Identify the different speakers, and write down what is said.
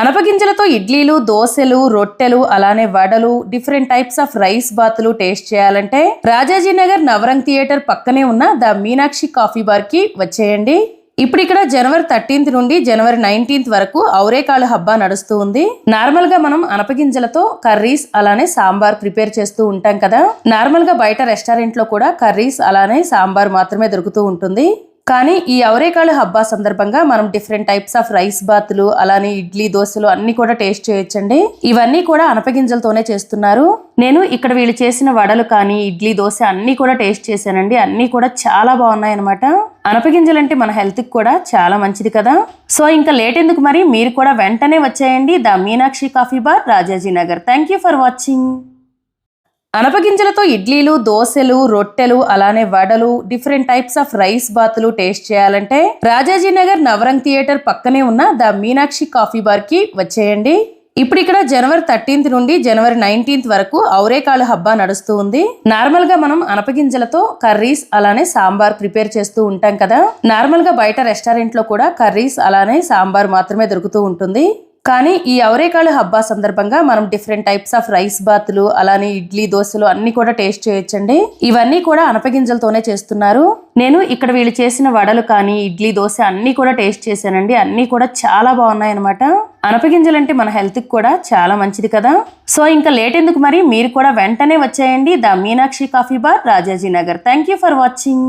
Speaker 1: అనపగింజలతో ఇడ్లీలు దోశలు రొట్టెలు అలానే వడలు డిఫరెంట్ టైప్స్ ఆఫ్ రైస్ బాతులు టేస్ట్ చేయాలంటే రాజాజీ నగర్ నవరంగ్ థియేటర్ పక్కనే ఉన్న ద మీనాక్షి కాఫీ బార్కి వచ్చేయండి. ఇప్పుడు ఇక్కడ జనవరి థర్టీన్త్ నుండి జనవరి నైన్టీన్త్ వరకు ఔరేకాలు హబ్బా నడుస్తూ ఉంది. నార్మల్గా మనం అనపగింజలతో కర్రీస్ అలానే సాంబార్ ప్రిపేర్ చేస్తూ ఉంటాం కదా. నార్మల్గా బయట రెస్టారెంట్లో కూడా కర్రీస్ అలానే సాంబార్ మాత్రమే దొరుకుతూ ఉంటుంది. కానీ ఈ అవరేకాలు హబ్బా సందర్భంగా మనం డిఫరెంట్ టైప్స్ ఆఫ్ రైస్ బాతులు అలానే ఇడ్లీ దోశలు అన్ని కూడా టేస్ట్ చేయొచ్చండి. ఇవన్నీ కూడా అనపగింజలతోనే చేస్తున్నారు. నేను ఇక్కడ వీళ్ళు చేసిన వడలు కానీ ఇడ్లీ దోశ అన్ని కూడా టేస్ట్ చేశానండి. అన్ని కూడా చాలా బాగున్నాయి అనమాట అనపగింజలు అంటే మన హెల్త్కి కూడా చాలా మంచిది కదా. సో ఇంకా లేట్ ఎందుకు మరి? మీరు కూడా వెంటనే వచ్చేయండి. The Meenakshi coffee bar Rajaji Nagar thank you for watching అనపగింజలతో ఇడ్లీలు దోశలు రొట్టెలు అలానే వడలు డిఫరెంట్ టైప్స్ ఆఫ్ రైస్ బాతులు టేస్ట్ చేయాలంటే రాజాజీనగర్ నవరంగ్ థియేటర్ పక్కనే ఉన్న ద మీనాక్షి కాఫీ బార్కి వచ్చేయండి. ఇప్పుడు ఇక్కడ జనవరి థర్టీన్త్ నుండి జనవరి నైన్టీన్త్ వరకు ఔరేకాలు హబ్బా నడుస్తూ ఉంది. నార్మల్గా మనం అనపగింజలతో కర్రీస్ అలానే సాంబార్ ప్రిపేర్ చేస్తూ ఉంటాం కదా. నార్మల్గా బయట రెస్టారెంట్లో కూడా కర్రీస్ అలానే సాంబార్ మాత్రమే దొరుకుతూ ఉంటుంది. కానీ ఈ అవరేకాలు హబ్బా సందర్భంగా మనం డిఫరెంట్ టైప్స్ ఆఫ్ రైస్ బాతులు అలానే ఇడ్లీ దోశలు అన్ని కూడా టేస్ట్ చేయొచ్చండి. ఇవన్నీ కూడా అనపగింజలతోనే చేస్తున్నారు. నేను ఇక్కడ వీళ్ళు చేసిన వడలు కానీ ఇడ్లీ దోశ అన్నీ కూడా టేస్ట్ చేశానండి. అన్నీ కూడా చాలా బాగున్నాయి అనమాట అనపగింజలు అంటే మన హెల్త్కి కూడా చాలా మంచిది కదా. సో ఇంకా లేట్ ఎందుకు మరి? మీరు కూడా వెంటనే వచ్చేయండి. The Meenakshi coffee bar Rajaji Nagar thank you for watching